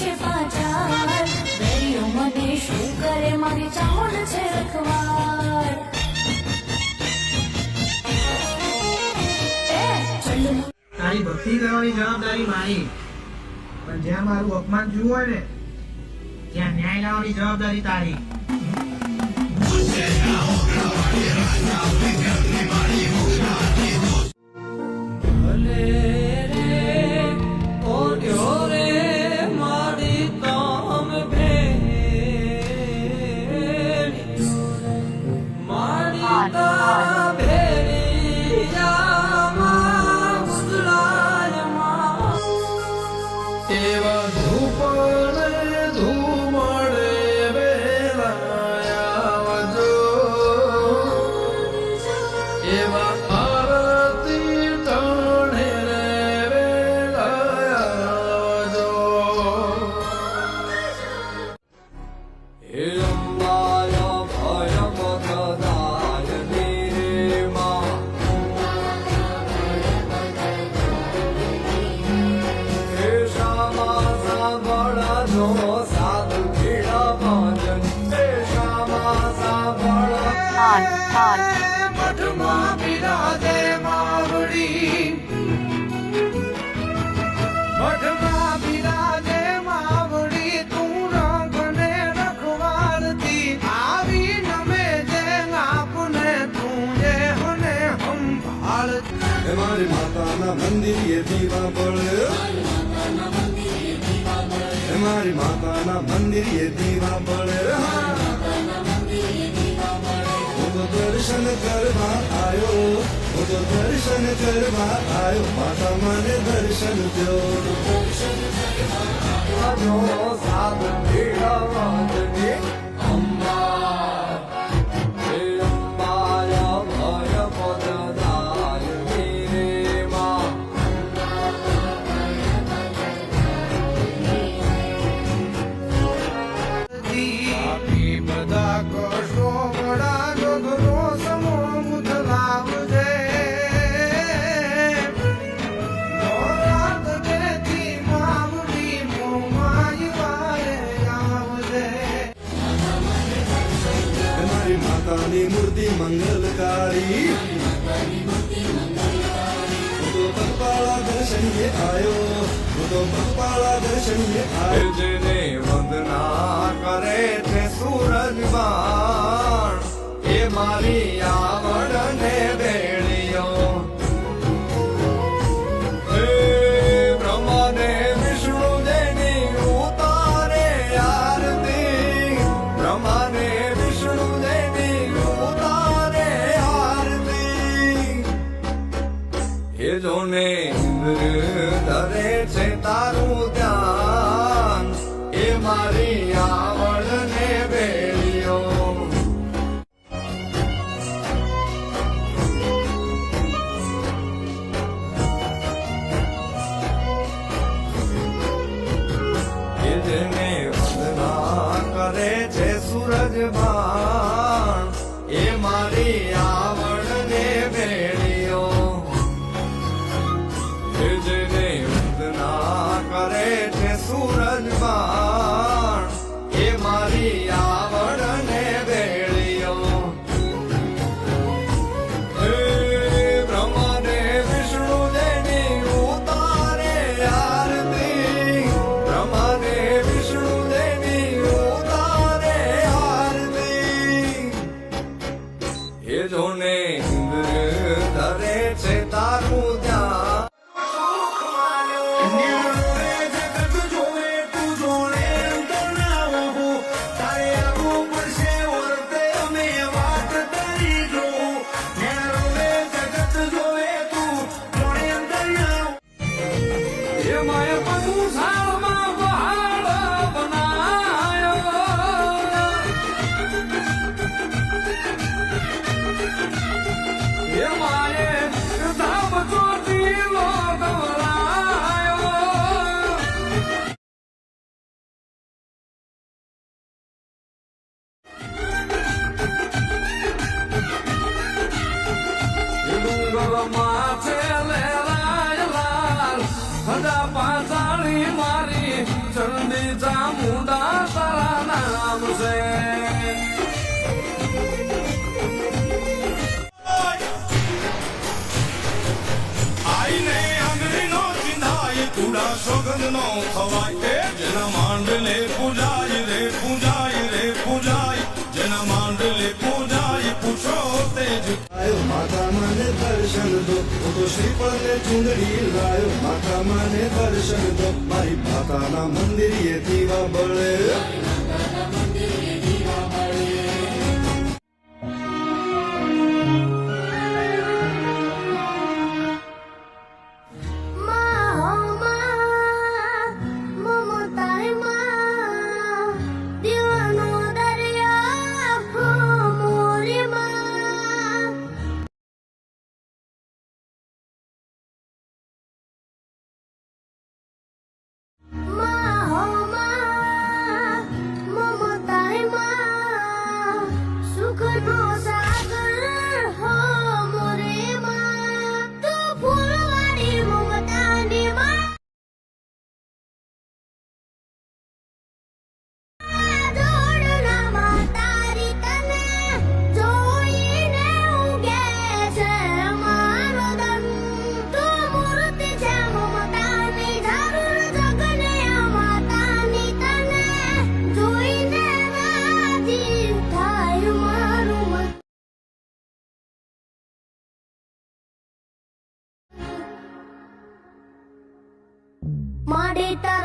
છે પાચાર દરિયો મને શું કરે મારી ચાહુલ છે રખવાર તારી ભક્તિ કરવાની જવાબદારી મારી. પણ જ્યાં મારું અપમાન થયું હોય ને ત્યાં ન્યાય લાવવાની જવાબદારી તારી. On, on. મઠમાં બિરાજે માવડી મઠમાં બિરાજે માવડી તું રંગને રખવાડતી આવી નમે જે આપને તું જે હને સંભાળ મારી માતાના મંદિરે દીવા બળે મારી માતાના મંદિરે દીવા બળે દર્શન કરવા આવ્યો હું તો દર્શન કરવા આવ્યો માતા મને દર્શન દો સાધ પીડાવાદની હું તો પગપાળા જેને વંદના કરે છે સૂરજ બાણ. એ મારી આવડ ને એ જોને ઇન્દ્ર ધરે new નો ખવાય એ જેના માંડલે પૂજાય રે પૂજાય રે, પૂજાય. જેના માંડલે પૂજાય, પૂછો તે આયો માતા માને દર્શન દો. હું તો શ્રીફળને ચુંદડી લાયો. માતા માને દર્શન દો. મારી માતાના મંદિરે દીવા બળે. ಮಾಡೇತಾರ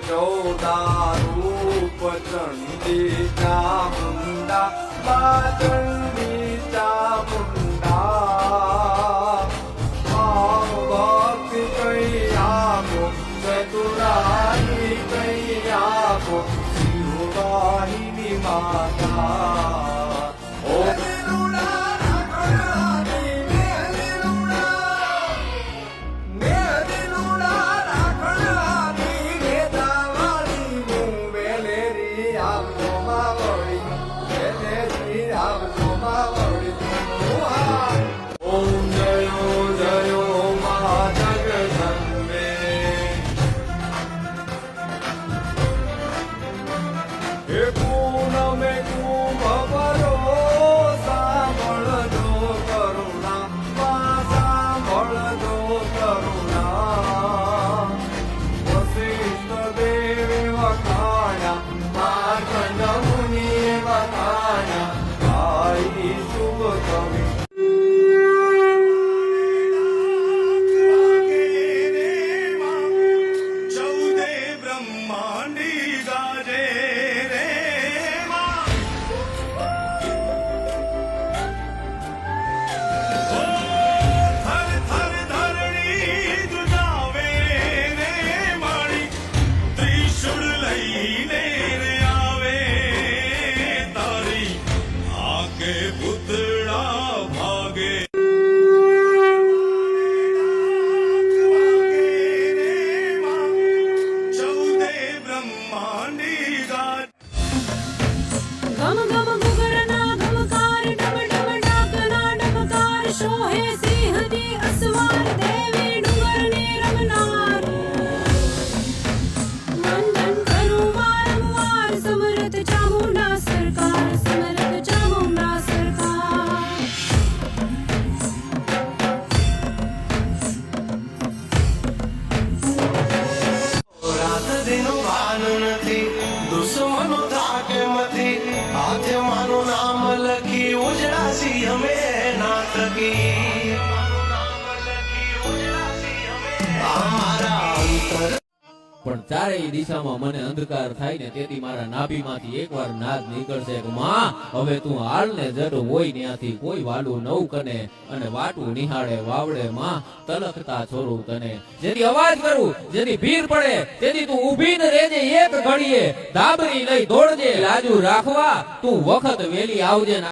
ચૌદા રૂપ ચંડી ચામુંડા બાચંડી ચામુંડા આમ ભક્તિ કઈ આપો ચતુરાની કઈ આપો શિવવાહિની માતા Come. Come on, come on. ચારેય દિશામાં મને અંધકાર થાય ને તેથી મારા નાભીમાંથી એકવાર નાદ નીકળશે માં હવે તું હાલ ને જડ હોય ત્યાંથી કોઈ વાલું નવ કને અને વાટું નિહાળે વાવડે માં તલખતા છોરું તને. જેથી અવાજ કરું જેથી ભીર પડે, તેથી તું ઊભી ને રેજે એક ઘડીએ, ધાબરી લઈ દોડજે, લાજુ રાખવા તું વખત વેલી આવજે.